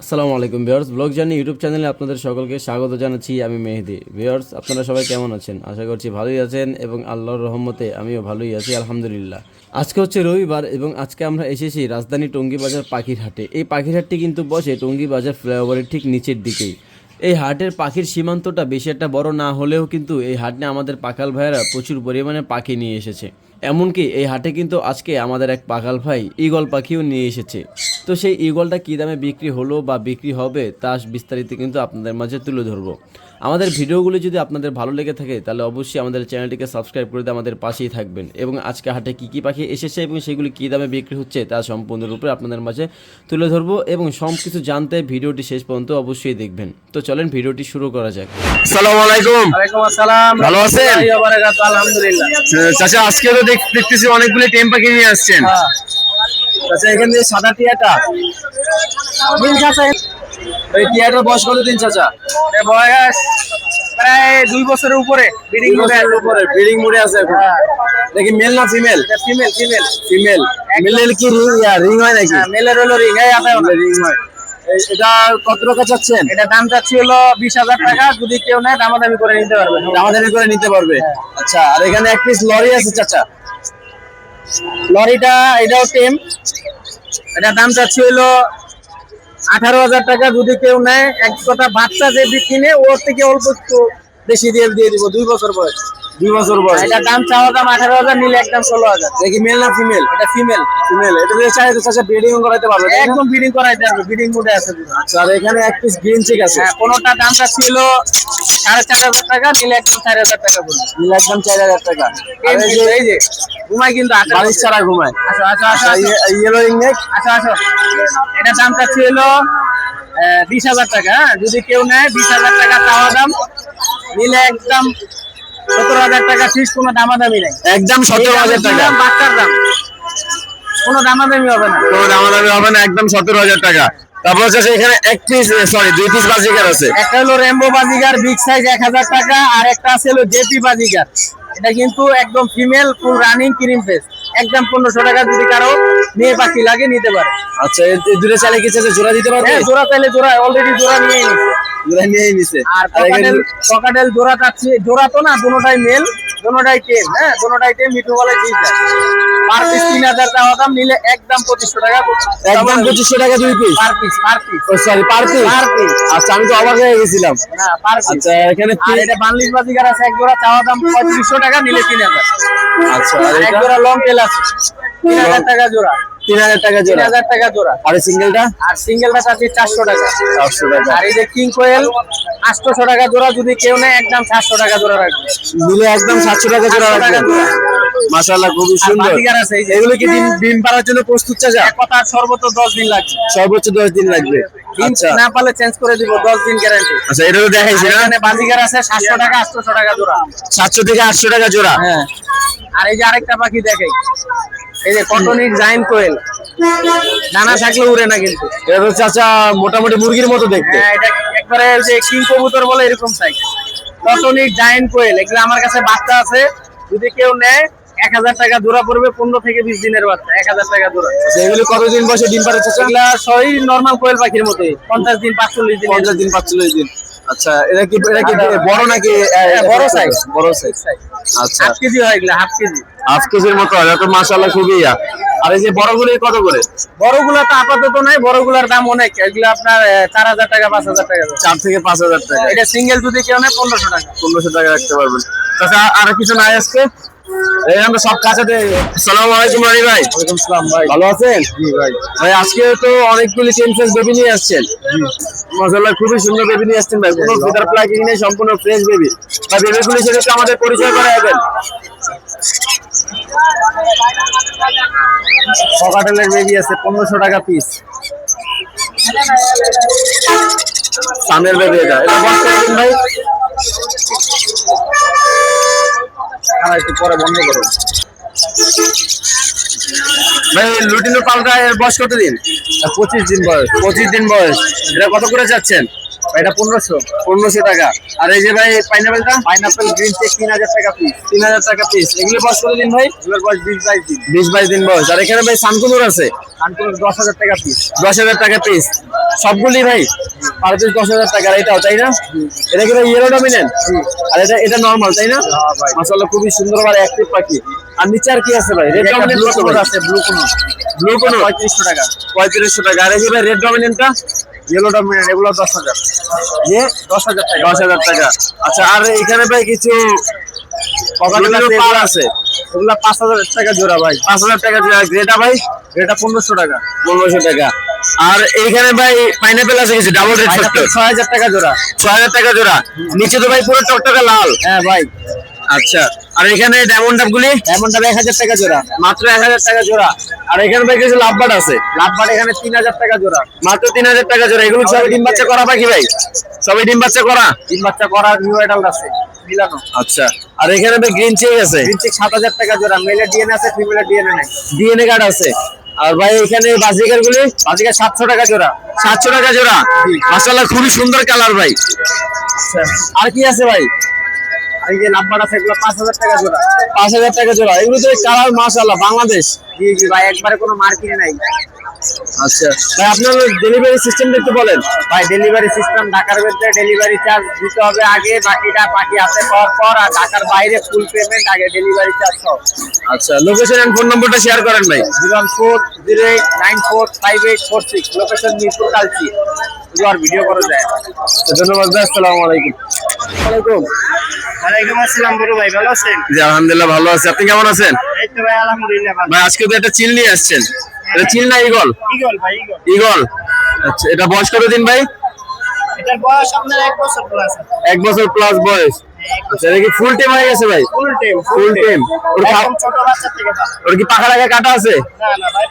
আসসালামু আলাইকুম, viewers. Blog journey YouTube চ্যানেলে আপনাদের সকলকে স্বাগত জানাচ্ছি আমি মেহেদি। ভিউয়ার্স, আপনারা সবাই কেমন আছেন? আশা করছি ভালোই আছেন এবং আল্লাহর রহমতে আমিও ভালোই আছি, আলহামদুলিল্লাহ। আজকে হচ্ছে রবিবার এবং আজকে আমরা এসেছি রাজধানী টঙ্গী বাজার পাখির হাটে এই পাখির হাটটি কিন্তু বসে টঙ্গী বাজার ফ্লাইওভারের ঠিক নিচের দিকেই। এই হাটের পাখির সীমান্তটা বেশি একটা বড় না হলেও কিন্তু এই হাটে আমাদের পাকাল ভাইয়েরা প্রচুর পরিমাণে পাখি নিয়ে এসেছে। এমনকি এই হাটে কিন্তু আজকে আমাদের এক পাকাল ভাই ঈগল পাখিও নিয়ে এসেছে। তো সেই ঈগলটা কী দামে বিক্রি হলো বা বিক্রি হবে তা বিস্তারিত কিন্তু আপনাদের মাঝে তুলে ধরবো। আমাদের ভিডিওগুলো যদি আপনাদের ভালো লেগে থাকে তাহলে অবশ্যই আমাদের চ্যানেলটিকে সাবস্ক্রাইব করে দিয়ে আমাদের পাশেই থাকবেন। এবং আজকে হাটে কী কী পাখি এসেছে এবং সেগুলি কী দামে বিক্রি হচ্ছে তা সম্পূর্ণরূপে আপনাদের মাঝে তুলে ধরবো এবং সব কিছু জানতে ভিডিওটি শেষ পর্যন্ত অবশ্যই দেখবেন। তো চলেন ভিডিওটি শুরু করা যাক। আসসালামু আলাইকুম। ওয়ালাইকুম আসসালাম। ভালো আছেন? আলহামদুলিল্লাহ। চাচা আজকে তো দেখতেছি অনেকগুলি টেম পাখি নিয়ে আসছেন। হ্যাঁ। চাচা এখানে সাদা টিয়াটা। এই টিয়াটার বয়স কত দিন চাচা? বয়স প্রায় দুই বছরের উপরে ব্রিডিং করে আছে। উপরে ব্রিডিং মোডে আছে এখন। হ্যাঁ। দেখি মেল না ফিমেল? Female female. ফিমেল। মেলের কি রিং রিং হয় নাকি? হ্যাঁ মেলের হলো রিং এই আতায় রিং হয়। এটা কত টাকা চাচ্ছেন? এটা দাম চাচ্ছি হলো বিশ হাজার টাকা যদি কেউ নেয় দামাদামি করে নিতে পারবে। দামাদামি করে নিতে পারবে? আচ্ছা আর এখানে এক পিস লরি আছে চাচা? লরিটা এটাও টেম এটা দাম চাচ্ছি হলো আঠারো হাজার টাকা যদি কেউ নেয়, এক কথা বাচ্চা যে কিনে ওর থেকে অল্প একটু বেশি দিয়ে দিয়ে দিব, দুই বছর বয়স। দুই বছর বয়স। এটা দাম চাওয়া দাম আঠারো হাজার নিলে একদম ষোলো হাজার। দেখি মেল না ফিমেল এটা ফিমেল ফিমেল এটা দিয়ে চাইতে চাচা ব্রিডিং করাতে পারবে একদম ব্রিডিং করাইতে পারবে ব্রিডিং মোডে আছে। আচ্ছা আর এখানে এক পিস গ্রিন চিক আছে। হ্যাঁ কোনোটা দামটা ছিল সাড়ে চার হাজার টাকা নিলে একদম চার হাজার টাকা পড়বে নীল একদম চার হাজার টাকা। এই যে যে এই যে ঘুমাই কিন্তু আচ্ছা বালিশ ছাড়া ঘুমায়। আসো আসো আচ্ছা ইয়েলো নেক আসো আসো। এটা দামটা ছিল বিশ হাজার টাকা হ্যাঁ? যদি কেউ নেয় বিশ হাজার টাকা চাওয়া দাম নিলে একদম সতেরো হাজার টাকা ফিস কোনো দামাদামি নেই। একদম সতেরো হাজার টাকা। বাচ্চার দাম। কোনো দামাদামি হবে না। কোনো দামাদামি হবে না একদম সতেরো হাজার টাকা। তারপর হচ্ছে এখানে এক পিস সরি দুই পিস বাজিকার আছে। একটা হলো রেমবো বাজিগার বিগ সাইজ এক হাজার টাকা আর একটা আছে হলো জেপি বাজিগার। এটা কিন্তু একদম female full running cream face একদম পনেরোশো টাকা যদি কারও মেয়ে পাখি লাগে নিতে পারে। আচ্ছা এই দুটো চালে কি চাচা জোড়া দিতে পারবে? হ্যাঁ জোড়া চাইলে জোড়া অলরেডি জোড়া নিয়ে নিচ্ছে জোড়া নিয়েই নিছে। আর পকাটেল পকাটেল জোড়া চাচ্ছি। জোড়া তো না দুটোটাই মেল দুটোটাই টেম হ্যাঁ দুটোটাই টেম মিঠু বলে যায় পার পিস তিন হাজার টাকা দাম নিলে একদম পঁচিশশো টাকা একদম পঁচিশশো টাকা দুই piece per piece per piece sorry per piece per piece আচ্ছা আমি তো অবাক হয়ে গেছিলাম। না পার পিস আচ্ছা এখানে আর এটা বাংলিশ বাজিকার আছে এক জোড়া চাওয়া দাম পঁয়ত্রিশশো টাকা নিলে তিন হাজার। আচ্ছা এক জোড়া লং টেল আছে। তিন হাজার টাকা জোড়া। তিন হাজার টাকা জোড়া। হাজার টাকা জোড়া। আর সিঙ্গেলটা? আর সিঙ্গেলটা চাচ্ছি চারশো টাকা। চারশো টাকা। আর এই যে কিং কোয়েল আটশোশো টাকা জোড়া যদি কেউ নেয় একদম সাতশো টাকা জোড়া রাখবে। একদম সাতশো টাকা জোড়া রাখবে। মাশাআল্লাহ খুবই সুন্দর। এগুলো কি ডিম ডিম পাড়ার জন্য প্রস্তুত চাচা? এক কথা সর্বোচ্চ দশ দিন লাগবে। সর্বোচ্চ দশ দিন লাগবে। আচ্ছা। না পারলে চেঞ্জ করে দিব দশ দিন গ্যারান্টি আচ্ছা এটা তো দেখাইছি না? এখানে বাজিগার আছে সাতশো টাকা আটশোশো টাকা জোড়া। সাতশো থেকে আটশো টাকা জোড়া। হ্যাঁ। আর এই যে আরেকটা পাখি দেখাই। এই যে কটনিক জাইন কোয়েল। দানা থাকলে উড়ে না কিন্তু। এটা তো চাচা মোটামুটি মুরগির মতো দেখতে। হ্যাঁ এটা একবারে যে কিং কবুতর বলে এরকম সাইজ কটনিক জাইন কোয়েল এগুলো আমার কাছে বাচ্চা আছে। যদি কেউ নেয় এক হাজার টাকা জোড়া পড়বে পনেরো থেকে বিশ দিনের বাচ্চা এক হাজার টাকা জোড়া। আচ্ছা, এগুলো কতদিন বসে ডিম চাচা? এগুলা সবই নর্মাল কোয়েল পাখির মতোই পঞ্চাশ দিন পাঁচচল্লিশ দিন পঞ্চাশ দিন পাঁচচল্লিশ দিন। আচ্ছা এটা কি এটা কি বড় নাকি বড় size। বড় সাইজ আচ্ছা। হাফ কেজি হয় এগুলা হাফ কেজি। হাফ কেজির মতো হয় তো মাশাআল্লাহ খুবই ইয়া। আর এই যে বড়গুলো কত করে? বড়গুলা তো আপাতত নাই বড়গুলার দাম অনেক। এগুলো আপনার চার হাজার টাকা পাঁচ হাজার টাকা চার থেকে পাঁচ হাজার টাকা। এটা সিঙ্গেল যদি কেউ নেয় পনেরোশো টাকা। পনেরোশো টাকা রাখতে পারবেন। তাছাড়া আর কিছু নাই আজকে? এই আমরা সব সালাম আলাইকুম রানি ভাই। ওয়ালাইকুম সালাম ভাই। ভালো আছেন? জি ভাই। ভাই আজকে তো অনেকগুলি চেঞ্জেস বেবি নিয়ে আসছেন। মাশাআল্লাহ খুবই সুন্দর বেবি নিয়ে আসছেন ভাই। কোনো ফিদার প্লাগিং নেই সম্পূর্ণ ফ্রেশ বেবি ভাই বেবিগুলি সেটা আমাদের পরিচয় করে দেবেন পকাটেলের বেবি আছে পনেরোশো টাকা পিস সামের বেবি এটা। ভাই। আর একটু পরে বন্ধ করুন ভাই লুটিনো পালটা এর বয়স কত দিন পঁচিশ দিন বয়স। পঁচিশ দিন বয়স। এটা কত করে যাচ্ছেন? এটা পনেরোশো পনেরোশো টাকা। আর এই যে ভাই পাইনাপেলটা পাইনাপেল গ্রিন চেক তিন হাজার টাকা পিস তিন হাজার টাকা পিস এগুলো বয়স কত দিন ভাই? এগুলোর বয়স বিশ বাইশ দিন। বিশ বাইশ দিন বয়স। আর এখানে ভাই সানকুনুর আছে? কানপুর দশ হাজার টাকা পিস দশ হাজার টাকা পিস সবগুলি ভাই? পার পিস দশ হাজার এটাও তাই না? এটা কি ভাই ইয়েলো ডমিনেন্ট আর এটা এটা নর্মাল তাই না? মাসাল্লাহ খুবই সুন্দর আর অ্যাক্টিভ পাখি। আর নিচে আর কি আছে ভাই? Red dominant? আছে? ব্লু কোনো ব্লু কোনো পঁয়ত্রিশশো টাকা। পঁয়ত্রিশশো টাকা। আর এই যে ভাই রেড ডমিনেন্টটা ইয়েলো ডমিনেট এগুলো দশ হাজার। যে দশ হাজার টাকা। দশ হাজার টাকা। আচ্ছা আর এখানে ভাই কিছু আছে, পার আছে? এগুলো পাঁচ হাজার টাকা জোড়া ভাই। পাঁচ হাজার টাকা জোড়া। গ্রেটা ভাই? এটা পনেরোশো টাকা। পনেরোশো টাকা। আর এইখানে ভাই পাইনাপেল আছে কিছু ডাবল Pineapple ছয় হাজার টাকা জোড়া। ছয় হাজার টাকা জোড়া। নিচে তো ভাই পুরো টকটকা লাল। হ্যাঁ ভাই। আচ্ছা আর এখানে ডায়মন্ড গুলি? এমনটা এক হাজার টাকা জোড়া। মাত্র এক হাজার টাকা জোড়া। আর এখানে ভাই কিছু লাভবাট আছে? লাভবার এখানে তিন হাজার টাকা জোড়া। মাত্র তিন হাজার টাকা জোড়া। এগুলো সবই ডিম বাচ্চা করা পাখি ভাই? সবই ডিম বাচ্চা করা? তিন বাচ্চা করা নিউ অ্যাডাল্ট আছে মিলানো। আচ্ছা আর এখানে ভাই গ্রিন চেক আছে? তিন সাত হাজার টাকা জোড়া। মেলের ডিএনএ আছে ফিমেলের ডিএনএ নেই। ডিএনএ কার্ড আছে। আর ভাই এখানে বাজিকার গুলি? আজকে সাতশো টাকা জোড়া। সাতশো টাকা জোড়া? মাসাল্লাহ খুবই সুন্দর কালার ভাই। আর কি আছে ভাই? এই যে লাভবার আছে এগুলো পাঁচ হাজার টাকা জোড়া। পাঁচ হাজার টাকা জোড়া। এগুলো তো কালার মাসাল্লাহ বাংলাদেশ। জি জি ভাই একবারে কোনো নাই। আচ্ছা ভাই আপনার ডেলিভারি সিস্টেমটা একটু বলেন। ভাই ডেলিভারি সিস্টেম ঢাকার ডেলিভারি চার্জ দিতে হবে আগে বাকিটা বাকি হাতে পাওয়ার পর আর ঢাকার বাইরে ফুল পেমেন্ট আগে ডেলিভারি চার্জ সব আচ্ছা লোকেশন এন্ড ফোন নম্বরটা শেয়ার করেন ভাই। Zero four zero eight nine four five eight four six. Location Mirpur Kalshi. আর ভিডিও করা যায়। ধন্যবাদ ভাই আসসালামু আলাইকুম। ভালো আলহামদুলিল্লাহ ভালো আছি। আপনি কেমন আছেন? ভাই আজকে তো একটা চিল নিয়ে আসছেন। এটা চিল না ইগল ইগল আচ্ছা এটা বয়স কত দিন ভাই? এটার বয়স আপনার এক বছর প্লাস এক বছর প্লাস বয়স। আচ্ছা এটা কি ফুল হয়ে গেছে ভাই? ফুল টাইম ফুল টেম ওর ছোট বাচ্চা থেকে ওর কি পাখা লাগা কাটা আছে? না না ভাই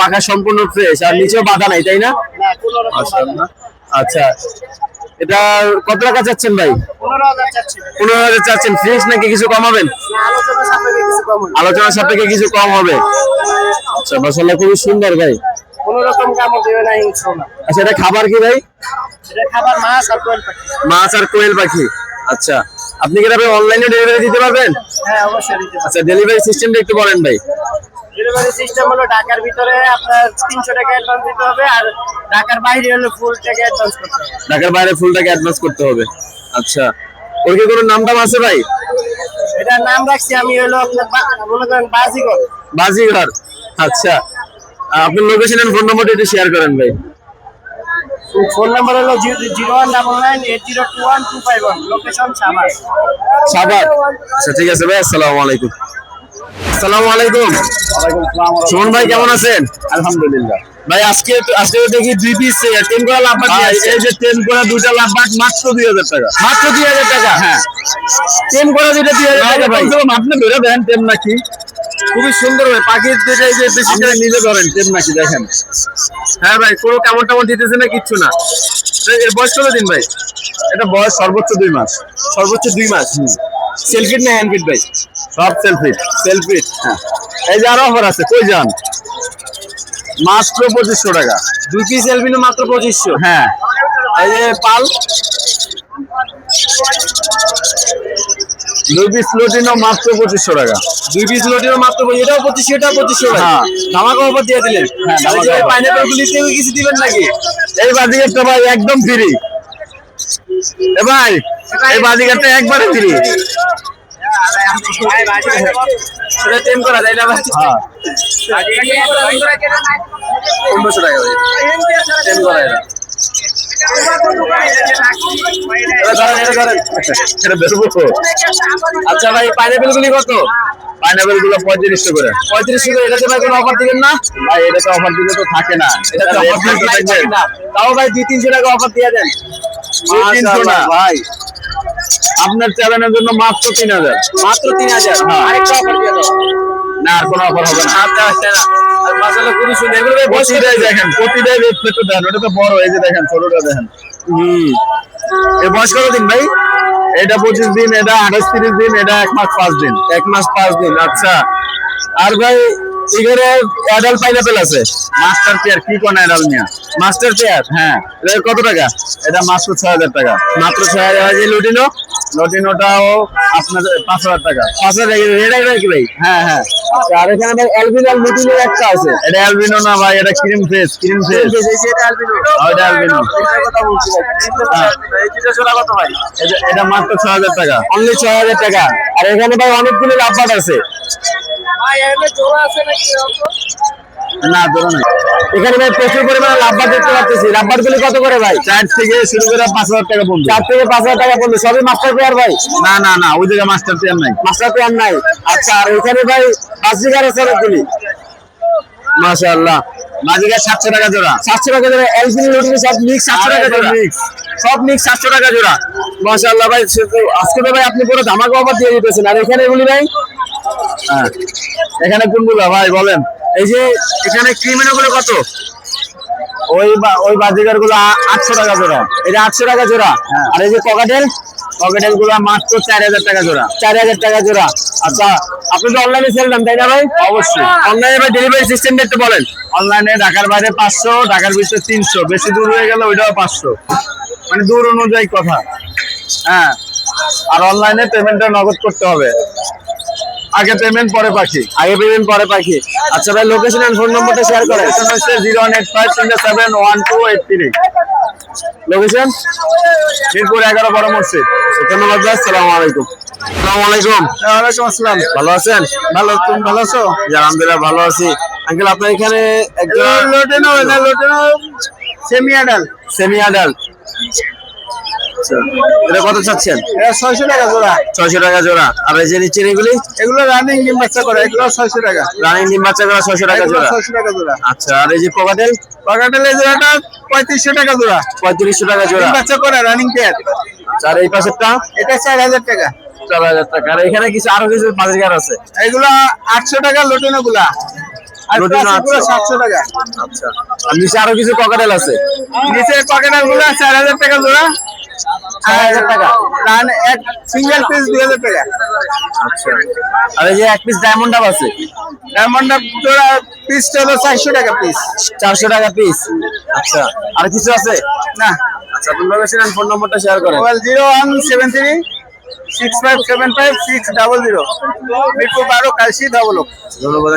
পাখা সম্পূর্ণ ফ্রেশ আর নিচেও বাধা নাই তাই না? না কোনো রকম না। আচ্ছা। এটা কত টাকা চাচ্ছেন ভাই? পনেরো হাজার চাচ্ছেন। ফ্রেশ নাকি কিছু কম হবেন না, আলোচনা সাপেক্ষে কিছু কম হবে। আলোচনার সাপেক্ষে কিছু কম হবে। আচ্ছা মাসাল্লাহ খুবই সুন্দর ভাই। আচ্ছা এটা খাবার কি ভাই? মাছ আর কোয়েল পাখি। আচ্ছা আপনি কি অনলাইনে ডেলিভারি দিতে পারবেন? হ্যাঁ দিতে আচ্ছা ডেলিভারি সিস্টেমটা একটু বলেন ভাই। ডেলিভারি সিস্টেম হলো ঢাকার ভিতরে আপনার তিনশো টাকা অ্যাডভান্স দিতে হবে আর ঢাকার বাইরে হলে ফুল টাকা অ্যাডভান্স করতে হবে। ঢাকার বাইরে ফুলটাকে অ্যাডভান্স করতে হবে। আচ্ছা। ওর কি কোনো নাম টাম আছে ভাই? এটার নাম রাখছি আমি হলো আপনার মনে করেন বাজিগর। বাজিঘর আচ্ছা। আপনার লোকেশন এন্ড ফোন নম্বরটা একটু শেয়ার করেন ভাই। ফোন নাম্বার হলো zero one double nine eight zero two one two five one. Location summer সাবাদ আচ্ছা ঠিক আছে ভাই আসসালামু আলাইকুম। আসসালামু আলাইকুম। সুমন ভাই কেমন আছেন? আলহামদুলিল্লাহ। ভাই আজকে আজকে দেখি দুই পিস টেন করা লাভ এই যে টেন করা দুইটা লাভ মাত্র দুই হাজার টাকা। মাত্র দুই হাজার টাকা? হ্যাঁ। টেন করা দুইটা দুই হাজার টাকা ভাই। আপনি ধরে দেন টেন নাকি? খুবই সুন্দর ভাই পাখির যে বেশি করে নিজে ধরেন টেন নাকি দেখেন। হ্যাঁ ভাই কোনো কেমন তেমন দিতেছে না কিচ্ছু না। এর বয়স কত দিন ভাই? এটা বয়স সর্বোচ্চ দুই মাস। সর্বোচ্চ দুই মাস। সেলফিট না হ্যান্ডফিট ভাই সব সেলফিট সেলফিট হ্যাঁ। এই যে আরও অফার আছে কই যান? মাত্র পঁচিশশো টাকা। দুই পিস এলবিনো মাত্র পঁচিশশো। হ্যাঁ। এই যে পাল। দুই পিস লোটিনো মাত্র পঁচিশশো টাকা। দুই পিস লোটিনো মাত্র এটাও পঁচিশশো এটাও পঁচিশশো হ্যাঁ। ধামাকা অফার দিয়ে দিলেন। হ্যাঁ পাইনাপেল গুলি কিছু দিবেন নাকি? এই বাজিগারটা ভাই একদম ফ্রি এ ভাই এই একবারে ফ্রি। হ্যাঁ। আচ্ছা ভাই পাইনাপেল গুলি কত? পাইনাপেলগুলো পঁয়ত্রিশশো করে। পঁয়ত্রিশশো করে এটাতে ভাই কোনো অফার দিবেন না? ভাই এটাতে অফার দিলে তো থাকে না। এটাতে অফার তাও ভাই দুই তিনশো টাকা অফার দিয়ে দেন। তিনশো না ভাই। আপনার চ্যানেলের জন্য মাত্র তিন হাজার। মাত্র তিন হাজার? দাও। না আর কোনো অফার হবে না। আচ্ছা আচ্ছা প্রতিটাই দেখেন প্রতিটাই একটু দেন। ওটা তো বড় এই যে দেখেন ছোটটা দেখেন। হুম। বয়স দিন ভাই? এটা পঁচিশ দিন এটা আঠাশ তিরিশ দিন এটা এক মাস পাঁচ দিন। এক মাস পাঁচ দিন আচ্ছা। আর ভাই এখানে পাইনাপেল আছে। মাস্টার পেয়ার কি কোন নিয়া। মাস্টার পেয়ার হ্যাঁ। এটা কত টাকা? এটা মাত্র ছয় হাজার টাকা। মাত্র ছয় হাজার যে লুটিনো? লটিনোটাও আপনার পাঁচ হাজার টাকা। পাঁচ হাজার এটা কি ভাই? হ্যাঁ হ্যাঁ। আচ্ছা, আর এখানে অ্যালবিনো লুটিনো একটা আছে। এটা অ্যালবিনো না ভাই এটা ক্রিম ফেস ক্রিম ফেস এটা অ্যালবিনো এটা অ্যালবিনো। এটা- এটা মাত্র ছয় হাজার টাকা। অনলি ছয় হাজার টাকা। আর এখানে ভাই অনেকগুলো লাভবাট আছে। না জোড়া নাই। এখানে ভাই প্রচুর পরিমাণে লাভবার দেখতে পাচ্ছি লাভবার গুলি কত করে ভাই? চার থেকে শুরু করে পাঁচ হাজার টাকা চার থেকে পাঁচ হাজার টাকা সবই মাস্টার পেয়ার ভাই? না না না ওই জায়গায় মাস্টার পেয়ার নাই। মাস্টার পেয়ার নাই। আচ্ছা আর এখানে ভাই আছে অনেকগুলি। মাশাআল্লাহ। বাজিকার সাতশো টাকা জোড়া। সাতশো টাকা জোড়া এলসিডি লোডিং সব মিক্স সাতশো টাকা জোড়া। সব মিক্স সাতশো টাকা জোড়া। মাশাআল্লাহ ভাই আজকে তো ভাই আপনি পুরো ধামাকা অফার দিয়ে দিতেছেন। আর এখানে এগুলি ভাই হ্যাঁ। এখানে কোনগুলো? ভাই বলেন। এই যে এখানে ক্রিমিনো গুলো কত? ওই ওই বাজিকারগুলো আটশো টাকা জোড়া। এটা আটশো টাকা জোড়া। আর এই যে পকেটেল পকেটেলগুলো মাত্র চার হাজার টাকা জোড়া। চার হাজার টাকা জোড়া। আচ্ছা আপনি তো অনলাইনে সেল দেন তাই না ভাই? অবশ্যই। অনলাইনে ভাই ডেলিভারি সিস্টেমটা একটু বলেন। অনলাইনে ঢাকার বাইরে পাঁচশো ঢাকার ভিতরে তিনশো। বেশি দূর হয়ে গেলে ওইটাও পাঁচশো। মানে দূর অনুযায়ী কথা। হ্যাঁ। আর অনলাইনে পেমেন্টটা নগদ করতে হবে। আগে পেমেন্ট পরে পাখি। আগে পেমেন্ট পরে পাখি। আচ্ছা ভাই লোকেশন এন্ড ফোন নম্বরটা শেয়ার করেন। হচ্ছে zero one eight five seven one two eight three location Mirpur এগারো বড় মসজিদ। ধন্যবাদ আসসালামু আলাইকুম। আসসালামু আলাইকুম। ওয়ালাইকুম আসসালাম। ভালো আছেন? ভালো তুমি ভালো আছো? জি আলহামদুলিল্লাহ ভালো আছি। আঙ্কেল আপনার এখানে একজন লোটেনো লোটেনো সেমি আডাল সেমি আডাল এটা কত চাচ্ছেন? ছয়শো টাকা জোড়া। ছয়শো টাকা জোড়া। আর এই যে নিচের এগুলি? এগুলো রানিং ডিম বাচ্চা করে এগুলো ছয়শো টাকা। রানিং ডিম বাচ্চা করা ছয়শো টাকা জোড়া। ছয়শো টাকা জোড়া। আচ্ছা আর এই যে কোকাটেল বাগাটেল এই জোড়াটা পঁয়ত্রিশশো টাকা জোড়া। পঁয়ত্রিশশো টাকা জোড়া। বাচ্চা করে রানিং পেয়ার আর এই পাশেরটা? এটা চার হাজার টাকা। চার হাজার টাকা। আর এখানে কিছু আরও কিছু বাজার আছে? এগুলো আটশো টাকা লোটেনো গুলা আর লোটিনো প্লাস্টিকগুলো 800 সাতশো টাকা। আচ্ছা। আর নিচে আরও কিছু কোকাটেল আছে? নিচের পকেটেরগুলো চার হাজার টাকা জোড়া। চার হাজার টাকা? রান এক সিঙ্গেল পিস দুই হাজার টাকা। আচ্ছা। আর এই যে এক পিস ডায়মন্ড ডাব আছে? ডায়মন্ড জোড়া পিসটা হলো চারশো টাকা পিস চারশো টাকা পিস আচ্ছা। আর কিছু আছে? না। আচ্ছা আপনি লোকেশন ফোন নম্বরটা শেয়ার করেন। Zero one seven three six five seven five six double zero Mirpur বারো কালসি ডাবল ধন্যবাদ